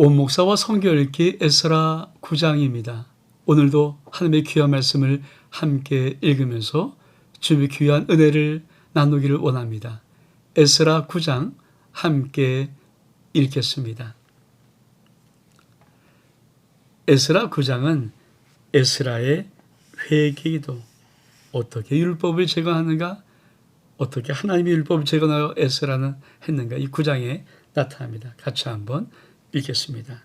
온 목사와 성경 읽기 에스라 9장입니다. 오늘도 하나님의 귀한 말씀을 함께 읽으면서 주님의 귀한 은혜를 나누기를 원합니다. 에스라 9장 함께 읽겠습니다. 에스라 9장은 에스라의 회개기도 어떻게 율법을 제거하는가 어떻게 하나님의 율법을 제거하여 에스라는 했는가 이 9장에 나타납니다. 같이 한번 읽겠습니다.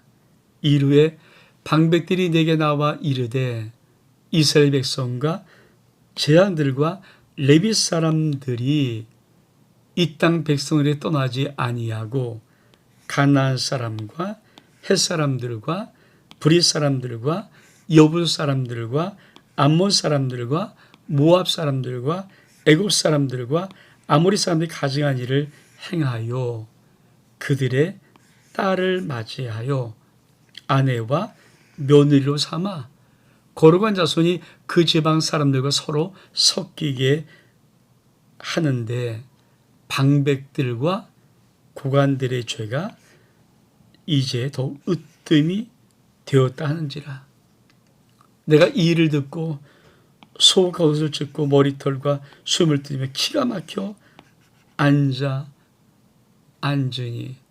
이루에 방백들이 내게 나와 이르되 이스라엘 백성과 제한들과 레비 사람들이 이 땅 백성을 떠나지 아니하고 가나안 사람과 헷 사람들과 브리 사람들과 여부 사람들과 암몬 사람들과 모압 사람들과 애굽 사람들과 아모리 사람들이 가증한 일을 행하여 그들의 딸을 맞이하여 아내와 며느리로 삼아 거룩한 자손이 그 지방 사람들과 서로 섞이게 하는데 방백들과 고관들의 죄가 이제 더욱 으뜸이 되었다 하는지라. 내가 이 일을 듣고 속 옷을 찢고 머리털과 숨을 들이며 기가 막혀 앉아 앉으니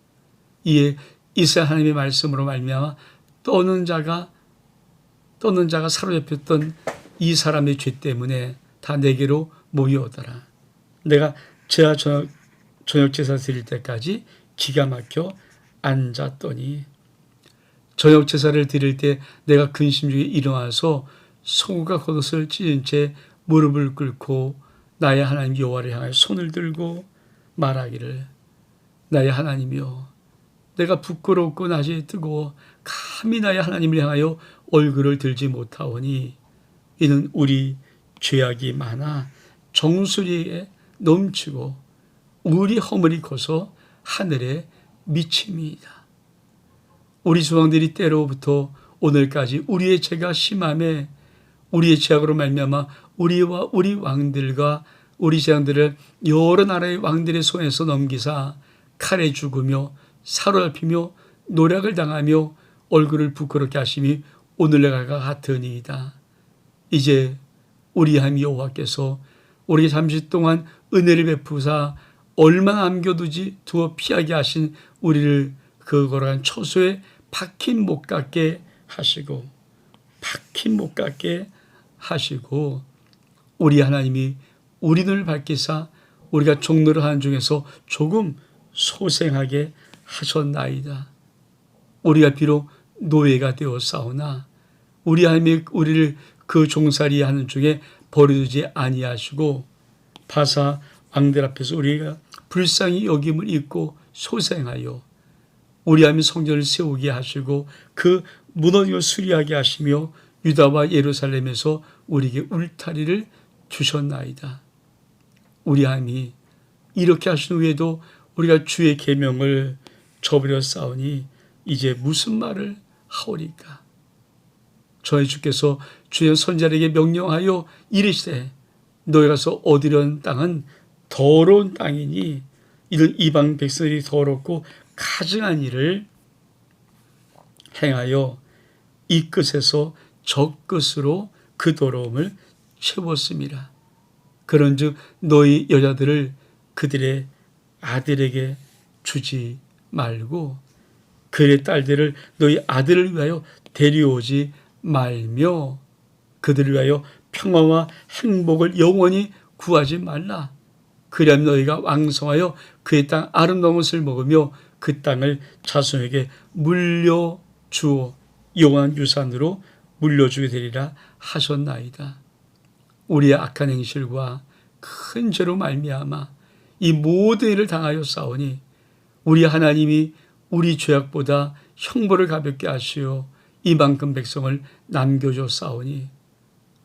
이에 이스라엘 하나님의 말씀으로 말미암아 떠는 자가 떠는 자가 사로잡혔던 이 사람의 죄 때문에 다 내게로 모여오더라. 내가 제가 저녁, 저녁 제사 드릴 때까지 기가 막혀 앉았더니 저녁 제사를 드릴 때 내가 근심 중에 일어나서 송우가 겉옷을 찢은 채 무릎을 꿇고 나의 하나님 여호와를 향하여 손을 들고 말하기를 나의 하나님이여 내가 부끄럽고 낮이 뜨고 감히 나의 하나님을 향하여 얼굴을 들지 못하오니 이는 우리 죄악이 많아 정수리에 넘치고 우리 허물이 커서 하늘에 미침이다. 우리 조상들이 때로부터 오늘까지 우리의 죄가 심함에 우리의 죄악으로 말미암아 우리와 우리 왕들과 우리 재앙들을 여러 나라의 왕들의 손에서 넘기사 칼에 죽으며 사로잡히며 노략을 당하며 얼굴을 부끄럽게 하심이 오늘날과 같으니이다. 이제 우리 하나님 여호와께서 우리에게 잠시 동안 은혜를 베푸사 얼마나 남겨두지 두어 피하게 하신 우리를 그거란 처소에 박힌 못 갖게 하시고 박힌 못 갖게 하시고 우리 하나님이 우리 눈을 밝히사 우리가 종로를 하는 중에서 조금 소생하게 하셨나이다. 우리가 비록 노예가 되어 싸우나 우리 하나님이 우리를 그 종살이 하는 중에 버려두지 아니하시고 바사 왕들 앞에서 우리가 불쌍히 여김을 입고 소생하여 우리 하나님 성전을 세우게 하시고 그 무너지고 수리하게 하시며 유다와 예루살렘에서 우리에게 울타리를 주셨나이다. 우리 하나님이 이렇게 하신 후에도 우리가 주의 계명을 저버려 싸우니 이제 무슨 말을 하오리까? 저희 주께서 주의 선자에게 명령하여 이르시되 너희 가서 얻으려는 땅은 더러운 땅이니 이런 이방 백성들이 더럽고 가증한 일을 행하여 이 끝에서 저 끝으로 그 더러움을 채웠습니다. 그런즉 너희 여자들을 그들의 아들에게 주지 말고 그의 딸들을 너희 아들을 위하여 데려오지 말며 그들을 위하여 평화와 행복을 영원히 구하지 말라. 그리하면 너희가 왕성하여 그의 땅 아름다운 것을 먹으며 그 땅을 자손에게 물려주어 영원한 유산으로 물려주게 되리라 하셨나이다. 우리의 악한 행실과 큰 죄로 말미암아 이 모든 일을 당하여 싸우니 우리 하나님이 우리 죄악보다 형벌을 가볍게 하시어 이만큼 백성을 남겨줘 싸우니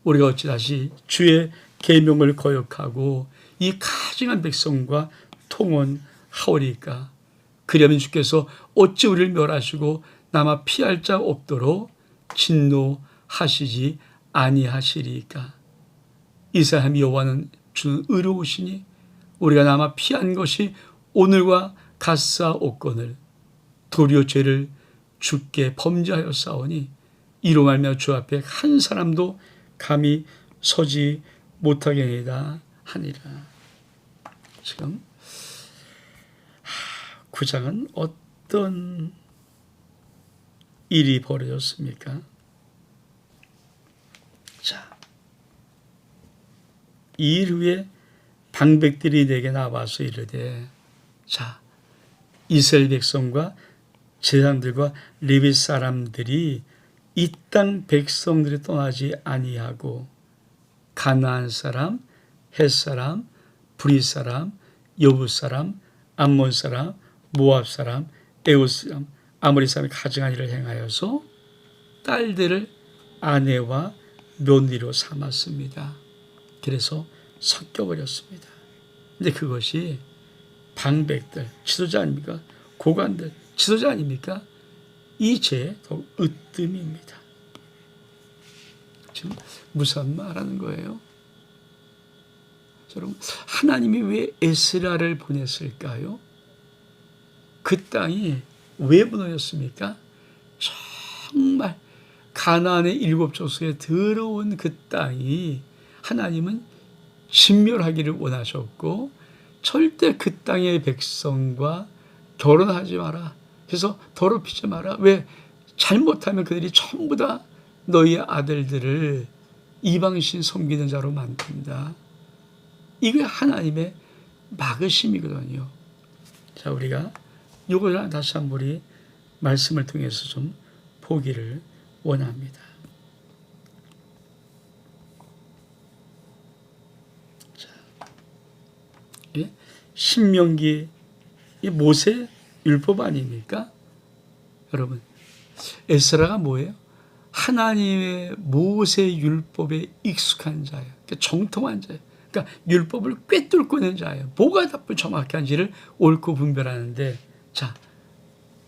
우리가 어찌 다시 주의 계명을 거역하고 이 가증한 백성과 통원하오리까? 그러면 주께서 어찌 우리를 멸하시고 남아 피할 자 없도록 진노하시지 아니하시리까? 이스라엘 여호와는 주는 의로우시니 우리가 남아 피한 것이 오늘과 갓사 옥건을 도리어 죄를 범죄하여 싸우니 이로 말미암아 주 앞에 한 사람도 감히 서지 못하게이다 하니라. 지금 구장은 어떤 일이 벌어졌습니까? 자, 이 일 후에 방백들이 내게 나와서 이르되 자 이스라엘 백성과 제사장들과 레위 사람들이 이 땅 백성들이 떠나지 아니하고 가나안 사람, 헷 사람, 브리 사람, 여부 사람, 암몬 사람, 모압 사람, 에우 사람, 아모리 사람이 가증한 일을 행하여서 딸들을 아내와 며느리로 삼았습니다. 그래서 섞여버렸습니다. 근데 그것이 방백들, 지도자 아닙니까? 고관들, 지도자 아닙니까? 이 죄의 으뜸입니다. 지금 무슨 말하는 거예요? 여러분, 하나님이 왜 에스라를 보냈을까요? 그 땅이 왜 무너졌습니까? 정말 가나안의 일곱 족속에 들어온 그 땅이 하나님은 진멸하기를 원하셨고 절대 그 땅의 백성과 결혼하지 마라. 그래서 더럽히지 마라. 왜? 잘못하면 그들이 전부 다 너희 아들들을 이방신 섬기는 자로 만든다. 이게 하나님의 막으심이거든요. 자, 우리가 이걸 다시 한번 우리 말씀을 통해서 좀 보기를 원합니다. 자, 예? 신명기 이 모세 율법 아닙니까? 여러분, 에스라가 뭐예요? 하나님의 모세 율법에 익숙한 자예요. 그러니까 정통한 자예요. 그러니까 율법을 꿰뚫고 있는 자예요. 뭐가 답을 정확히 한지를 옳고 분별하는데 자,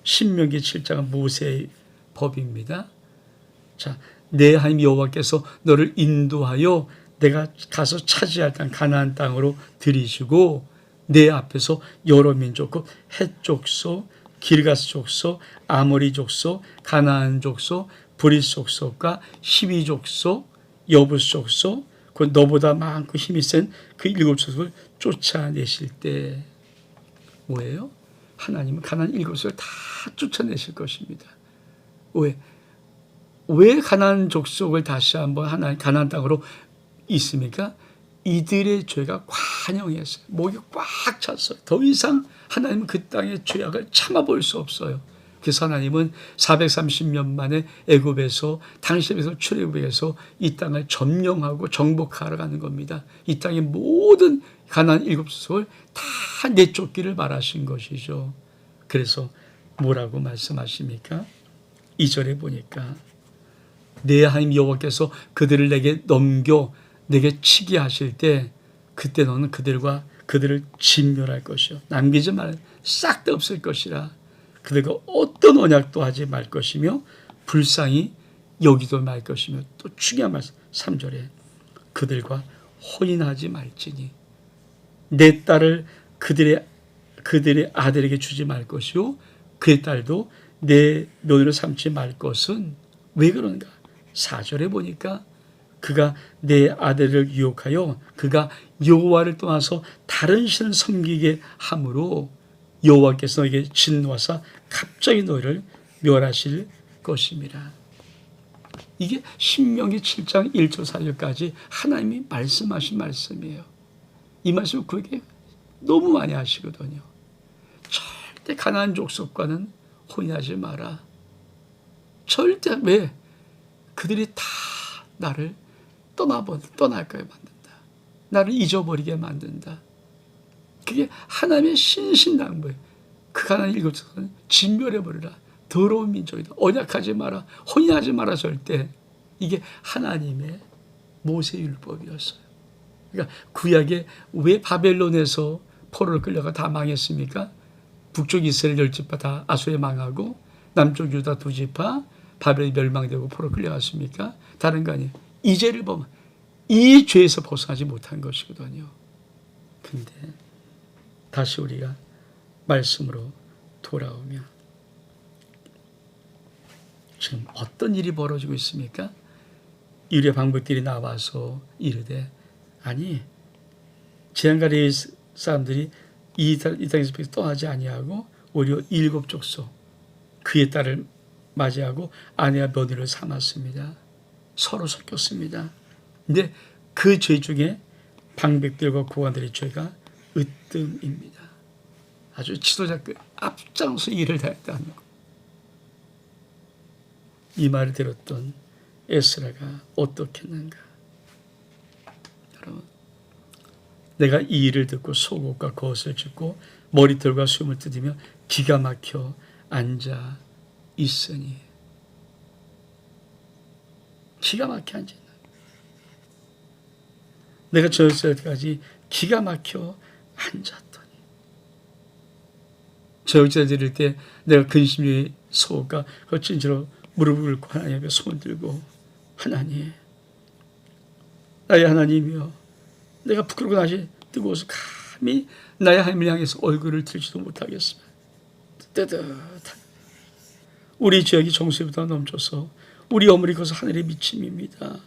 신명기 7장은 모세의 법입니다. 자, 내 하나님 여호와께서 너를 인도하여 내가 가서 차지할 땅 가나안 땅으로 들이시고 내 앞에서 여러 민족 헷 족속, 길가스 족속, 아모리 족속, 가나안 족속, 브리 족속과 시비 족속, 여부스 족속, 그 너보다 많고 힘이 센 그 일곱 족속을 쫓아내실 때 뭐예요? 하나님은 가나안 일곱을 다 쫓아내실 것입니다. 왜? 왜 가나안 족속을 다시 한번 하나님 가나안 땅으로 있습니까? 이들의 죄가 관영했어요. 목이 꽉 찼어요. 더 이상 하나님은 그 땅의 죄악을 참아볼 수 없어요. 그래서 하나님은 430년 만에 애굽에서 당시에서 출애굽에서 이 땅을 점령하고 정복하러 가는 겁니다. 이 땅의 모든 가나안 일곱 족속을 다 내쫓기를 말하신 것이죠. 그래서 뭐라고 말씀하십니까? 2절에 보니까 내 하나님 여호와께서 그들을 내게 넘겨 내게 치게 하실 때 그때 너는 그들과 그들을 진멸할 것이요. 남기지 말 싹 다 없을 것이라. 그들과 어떤 언약도 하지 말 것이며 불쌍히 여기도 말 것이며 또 중요한 말씀 3절에 그들과 혼인하지 말지니 내 딸을 그들의 그들의 아들에게 주지 말 것이요. 그의 딸도 내 며느리로 삼지 말 것은 왜 그런가? 4절에 보니까 그가 내 아들을 유혹하여 그가 여호와를 떠나서 다른 신을 섬기게 함으로 여호와께서 너에게 진노하사 갑자기 너희를 멸하실 것입니다. 이게 신명기 7장 1절 4절까지 하나님이 말씀하신 말씀이에요. 이 말씀을 그에게 너무 많이 하시거든요. 절대 가난한 족속과는 혼인하지 마라. 절대 왜? 그들이 다 나를 떠나버 떠날게 만든다. 나를 잊어버리게 만든다. 그게 하나님의 신신당부예요. 그 가난한 일곱 족속은 진멸해 버리라. 더러운 민족이다. 언약하지 마라. 혼인하지 마라 절대. 이게 하나님의 모세 율법이었어요. 그러니까 구약에 왜 바벨론에서 포로를 끌려가 다 망했습니까? 북쪽 이스라엘 열 지파 다 아수에 망하고 남쪽 유다 두 지파 바벨이 멸망되고 포로 끌려갔습니까? 다른 거 아니에요. 이 죄를 보면 이 죄에서 벗어나지 못한 것이거든요. 근데 다시 우리가 말씀으로 돌아오면 지금 어떤 일이 벌어지고 있습니까? 유래 방백들이 나와서 이르되 아니 지한가리 사람들이 이, 땅- 이 땅에서 떠나지 아니하고 오히려 일곱 족속 그의 딸을 맞이하고 아내와 며느리를 삼았습니다. 서로 섞였습니다. 근데 그 죄 중에 방백들과 고관들의 죄가 으뜸입니다. 아주 지도자급 앞장서 일을 다했다는 거. 이 말을 들었던 에스라가 어떻겠는가? 여러분, 내가 이 일을 듣고 속옷과 겉을 찢고 머리털과 숨을 뜯으며 기가 막혀 앉아 있으니 기가 막혀 앉아 있는 내가 저였을 때까지 기가 막혀 앉았더니 저역자 드릴 때 내가 근심이 소가 거친지로 무릎을 꿇고 하나님 앞에 손을 들고 하나님 나의 하나님이여 내가 부끄럽고 다시 뜨거워서 감히 나의 하나님을 향해서 얼굴을 들지도 못하겠으면 뜨뜻한 우리 지역이 정수보다 넘쳐서 우리 어머니 것은 하늘의 미침입니다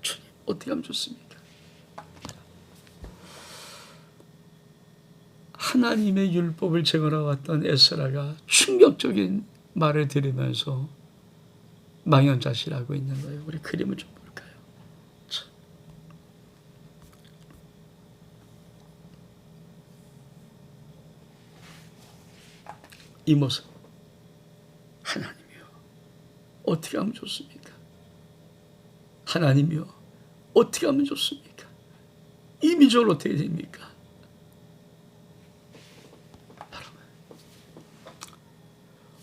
주님 어떻게 하면 좋습니까 하나님의 율법을 제거하러 왔던 에스라가 충격적인 말을 들으면서 망연자실하고 있는 거예요. 우리 그림을 좀 볼까요? 참. 이 모습 하나님이요 어떻게 하면 좋습니까? 하나님이요 어떻게 하면 좋습니까? 이 미적을 어떻게 됩니까?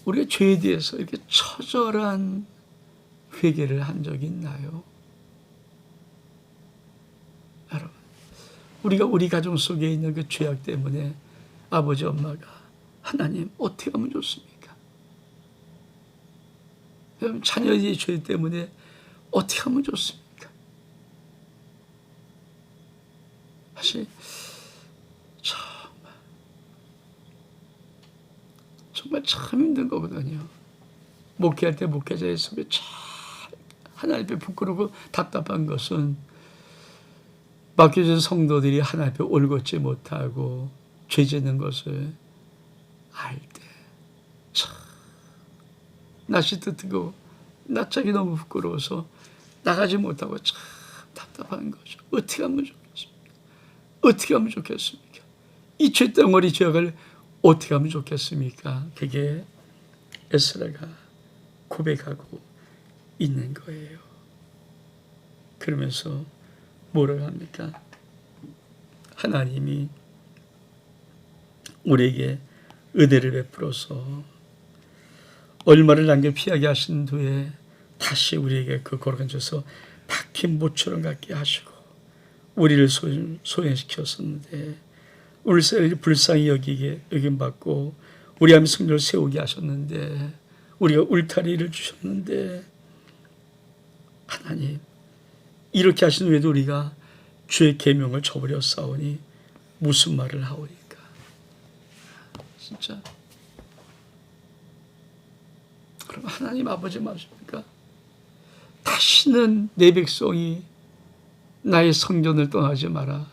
우리가 죄에 대해서 이렇게 처절한 회개를 한 적이 있나요? 여러분, 우리가 우리 가정 속에 있는 그 죄악 때문에 아버지, 엄마가 하나님 어떻게 하면 좋습니까? 자녀의 죄 때문에 어떻게 하면 좋습니까? 사실 정말 정말 참 힘든 거거든요. 목회할 때 목회자의 참 하나님 앞에 부끄럽고 답답한 것은 맡겨진 성도들이 하나님 앞에 올곧지 못하고 죄 짓는 것을 알때참 낯이 뜨뜨고 낯짝이 너무 부끄러워서 나가지 못하고 참 답답한 거죠. 어떻게 하면 좋겠습니까? 어떻게 하면 좋겠습니까? 이 죄덩어리 죄악을 어떻게 하면 좋겠습니까? 그게 에스라가 고백하고 있는 거예요. 그러면서 뭐라고 합니까? 하나님이 우리에게 은혜를 베풀어서 얼마를 남겨 피하게 하신 후에 다시 우리에게 그 거룩한 줘서 박힌 모처럼 갖게 하시고 우리를 소연, 소연시켰었는데 울세를 불쌍히 여기게 여김 받고 우리 함 승리를 세우게 하셨는데 우리가 울타리를 주셨는데 하나님 이렇게 하신 후에도 우리가 죄의 계명을 저버려 싸우니 무슨 말을 하오리까? 진짜 그럼 하나님 아버지 말씀입니까 다시는 내 백성이 나의 성전을 떠나지 마라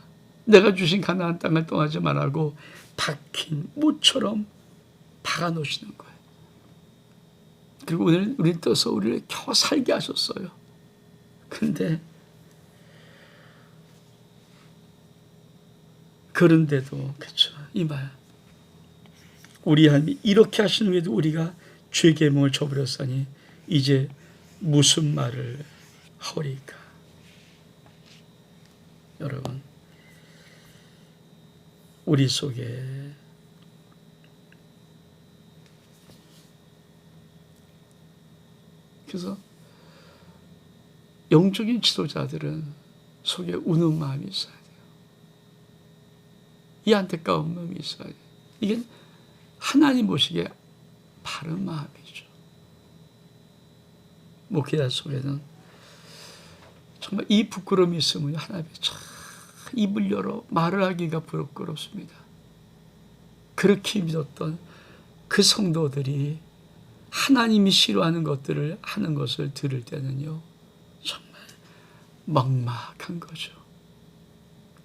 내가 주신 가나안 땅을 떠나지 말라고 박힌 모처럼 박아 놓으시는 거예요. 그리고 오늘 우리 떠서 우리를 켜 살게 하셨어요. 근데 그런데도 그렇죠. 이말 우리 하나님이 이렇게 하시는 후에도 우리가 죄 계명을 저버렸으니 이제 무슨 말을 하오리까? 여러분 우리 속에 그래서 영적인 지도자들은 속에 우는 마음이 있어야 돼요. 이 안타까운 마음이 있어야 돼요. 이게 하나님 보시기에 바른 마음이죠. 목회자 속에는 정말 이 부끄러움이 있으면 하나님이 참 입을 열어 말을 하기가 부끄럽습니다. 그렇게 믿었던 그 성도들이 하나님이 싫어하는 것들을 하는 것을 들을 때는요, 정말 막막한 거죠.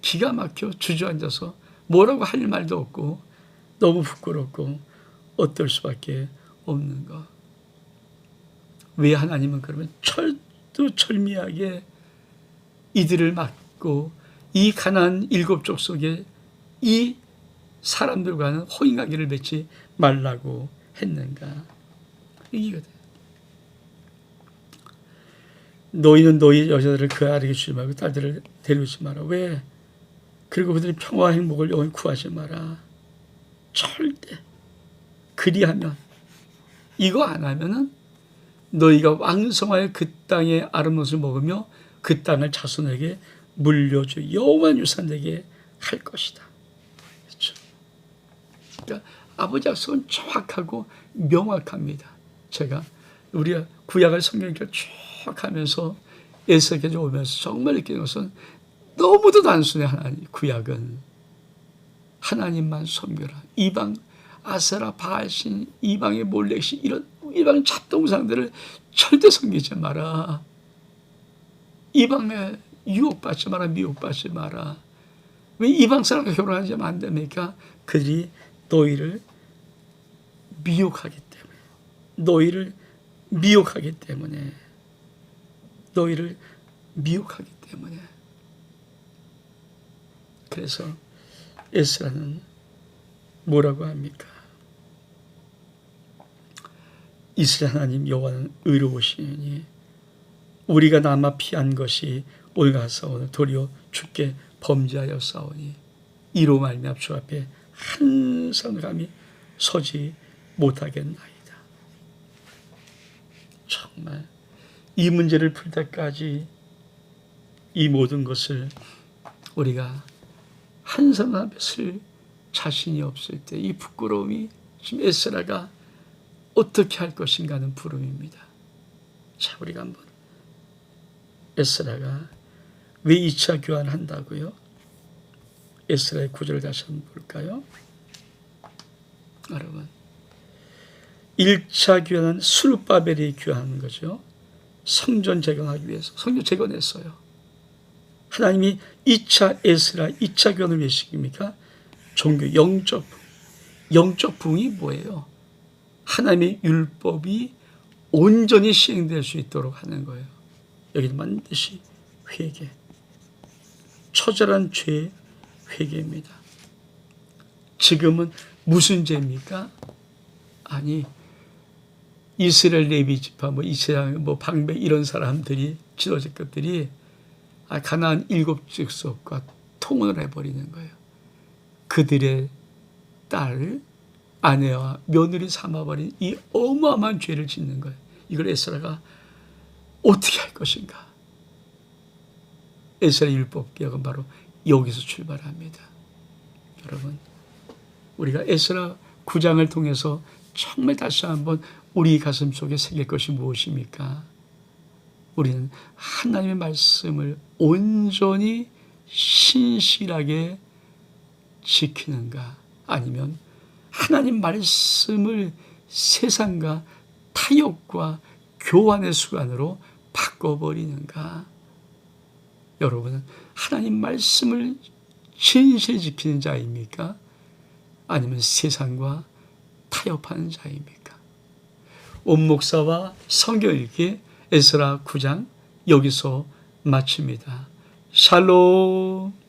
기가 막혀 주저앉아서 뭐라고 할 말도 없고 너무 부끄럽고 어떨 수밖에 없는 것. 왜 하나님은 그러면 철두철미하게 이들을 막고 이 가난 일곱 족 속에 이 사람들과는 호인관계를 맺지 말라고 했는가? 이거든. 너희는 너희 여자들을 그 아래에 주지 말고 딸들을 데려오지 마라. 왜? 그리고 그들이 평화 행복을 영원히 구하지 마라. 절대. 그리하면 이거 안 하면은 너희가 왕성하여 그 땅의 아름것을 먹으며 그 땅을 자손에게 물려주 여호와 유산 되게 할 것이다. 그렇죠? 그러니까 아버지 약속은 정확하고 명확합니다. 제가 우리가 구약을 성경을 쭉 하면서 에스겔에 오면서 정말 느끼는 것은 너무도 단순해 하나님 구약은 하나님만 섬겨라 이방 아세라 바알신 이방의 몰렉신 이런 이방 잡동상들을 절대 섬기지 마라. 이방에 유혹받지 마라 미혹받지 마라. 왜 이방 사람과 결혼하지 안 됩니까? 그들이 너희를 미혹하기 때문에. 너희를 미혹하기 때문에. 너희를 미혹하기 때문에. 그래서 에스라는 뭐라고 합니까? 이스라엘 하나님 여호와는 의로우시니 우리가 남아 피한 것이 올가사오니 도리어 죽게 범죄하여 싸우니 이로 말미암아 주 앞에 한 사람이 서지 못하겠나이다. 정말 이 문제를 풀 때까지 이 모든 것을 우리가 한 사람 앞에 쓸 자신이 없을 때 이 부끄러움이 지금 에스라가 어떻게 할 것인가 하는 부름입니다. 자, 우리가 한번 에스라가 왜 2차 교환한다고요? 에스라의 구절을 다시 한번 볼까요? 여러분 1차 교환은 수르바벨이 교환한 거죠. 성전 재건하기 위해서 성전 재건했어요. 하나님이 2차 에스라 2차 교환을 왜 시킵니까? 종교 영적 부 영적 부흥이 뭐예요? 하나님의 율법이 온전히 시행될 수 있도록 하는 거예요. 여기는 반드시 회개. 처절한 죄 회개입니다. 지금은 무슨 죄입니까? 아니 이스라엘 레비 지파 뭐 이스라엘 뭐 방백 이런 사람들이 지도자급들이 아, 가나안 일곱 직속과 통혼을 해버리는 거예요. 그들의 딸 아내와 며느리 삼아버린 이 어마어마한 죄를 짓는 거예요. 이걸 에스라가 어떻게 할 것인가? 에스라 율법 개혁은 바로 여기서 출발합니다. 여러분, 우리가 에스라 9장을 통해서 정말 다시 한번 우리 가슴 속에 새길 것이 무엇입니까? 우리는 하나님의 말씀을 온전히 신실하게 지키는가? 아니면 하나님 말씀을 세상과 타협과 교환의 수단으로 바꿔버리는가? 여러분은 하나님 말씀을 진실히 지키는 자입니까? 아니면 세상과 타협하는 자입니까? 온 목사와 성경 읽기 에스라 9장 여기서 마칩니다. 샬롬